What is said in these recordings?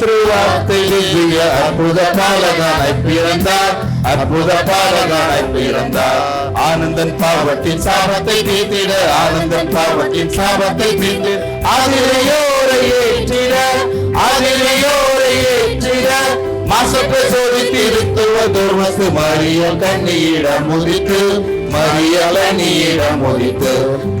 திருவார்த்தை திவ்ய அற்புத பாலகனாய் பிறந்தார். அற்புத பாலகனாய் பிறந்தார். ஆனந்தன் பாவத்தின் சாபத்தை தீர்த்திட ஆனந்தன் பாவத்தின் சாபத்தை தீர்த்து அதிலேயோரை ஏற்றிட அதிலேயோரை ஏற்றிட. மாசத்தை சோதித்திருத்துவ துர்மசு துர்வசு மரிய கண்ணியிடம் முதித்து மரியலனியிடம் ஒழித்து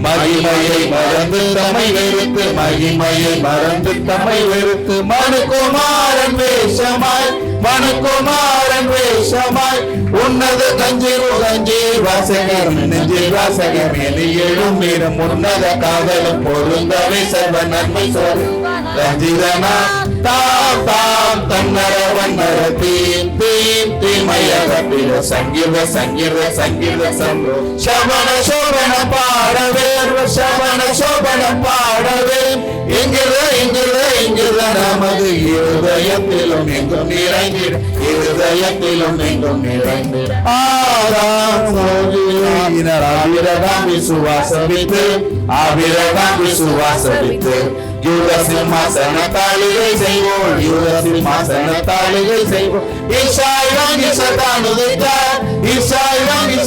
மகிமையை மறந்து தம்மை வெறுத்து மகிமையை மறந்து தம்மை வெறுத்து மனுகுமாரன் வேஷமாய் மனுகுமாரன் வேஷமாய் உன்னது கஞ்சி கஞ்சி வாசகர் நெஞ்சி வாசகர் மேலே எழும் மீறும் உன்னத காதலும் பொருந்தவை சர்வ நன்மை சொல். ரஞ்சிதனா தாம் தாம் தன்னர வண்ணர தீம் தீம் தீமயகப்பிட சங்கீத சங்கீத சங்கீத சம்பு. சவண சோபன பாடவே சவண சோபன பாடவே என்கிற என்கிற என்கிற நமது இருதயத்திலும் எங்கும் நிறைந்திட இருதயத்திலும் எங்கும் நிறைந்திட. ஆதாம் சோதியினர் ஆபிரகாம் விசுவாசமித்து ஆபிரகாம் விசுவாசமித்து யூத சிம்மாசன செய்வோம் யூத சிம்மாசன செய்வோம். ஈசாய் வாங்கி சதான் உதைத்தார் ஈசாய் வாங்கி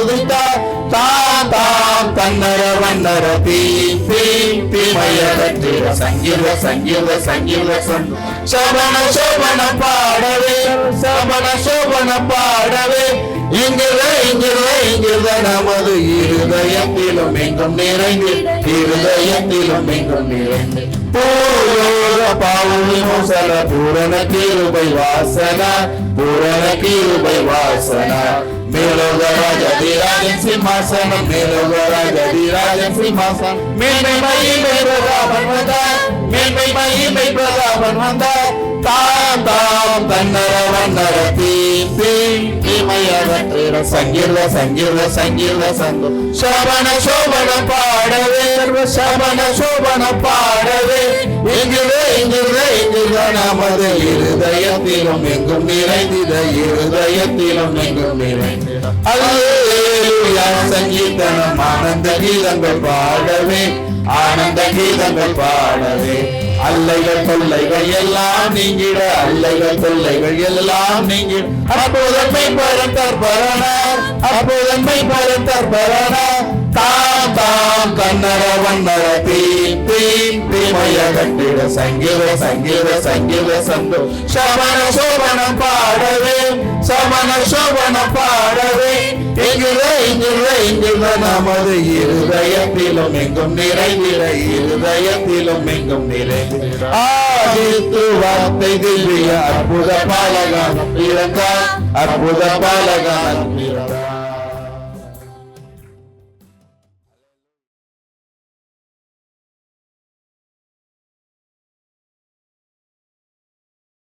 உதைத்தார். தாம் தாம் தன்னர வண்ணர தீம் தீம் தீமய கட்டிட சங்கீத சங்கீத சங்கீத சந்து சபன சோபன பாடவே சபன சோபன பாடவே இங்கிற இங்கிற இங்கிற நமது இருதயத்திலும் எங்கும் நிறைந்து இருதயத்திலும் எங்கும் நிறைந்து. பூயோக பாவுனி மோசல பூரண கீருபை வாசன பூரண கீருபை வாசன. மேலோக ராஜதிராஜன் சிம்மாசனம் மேலோக ராஜதிராஜன் சிம்மாசனம். மேன்மை மகிமை பிரதாபன் வந்தார் மேன்மை மகிமை பிரதாபன் வந்தார். தாம் தாம் தன்னர வண்ணரத்தீ தீமையகற்றிட சங்கீர்த சங்கீர்த சங்கீர்த சங்கு சபன சோபன பாடவே சபன சோபன பாடவே. எங்கிற எங்கிற எங்கிற நமது இருதயத்திலும் எங்கும் நிறைந்திட இருதயத்திலும் எங்கும் நிறைந்திட. அல்லேலூயா சங்கீதனம் ஆனந்த கீதங்கள் பாடவே ஆனந்த கீதங்கள் பாடவே. அல்லைகள் தொல்லைகள் எல்லாம் நீங்கிட அல்லைகள் தொல்லைகள் எல்லாம் நீங்கிட அப்போதன்மை பரந்தர் பரண அப்போதன்மை பரந்தர் பரண தாம் தாம் கண்ணர வண்ணர தீம் தீம் தீமய கட்டிட சங்கீத சங்கீத சங்கீத சந்தோ சமண சோபனம் பாடவே சமண சோபனம் பாட எங்கிற நமது இருதயத்திலும் எங்கும் நிறைந்திட இருதயத்திலும் எங்கும் நிறைந்திட வார்த்தை திவ்ய அற்புத பாலகான பிறந்தார். அற்புத பாலகான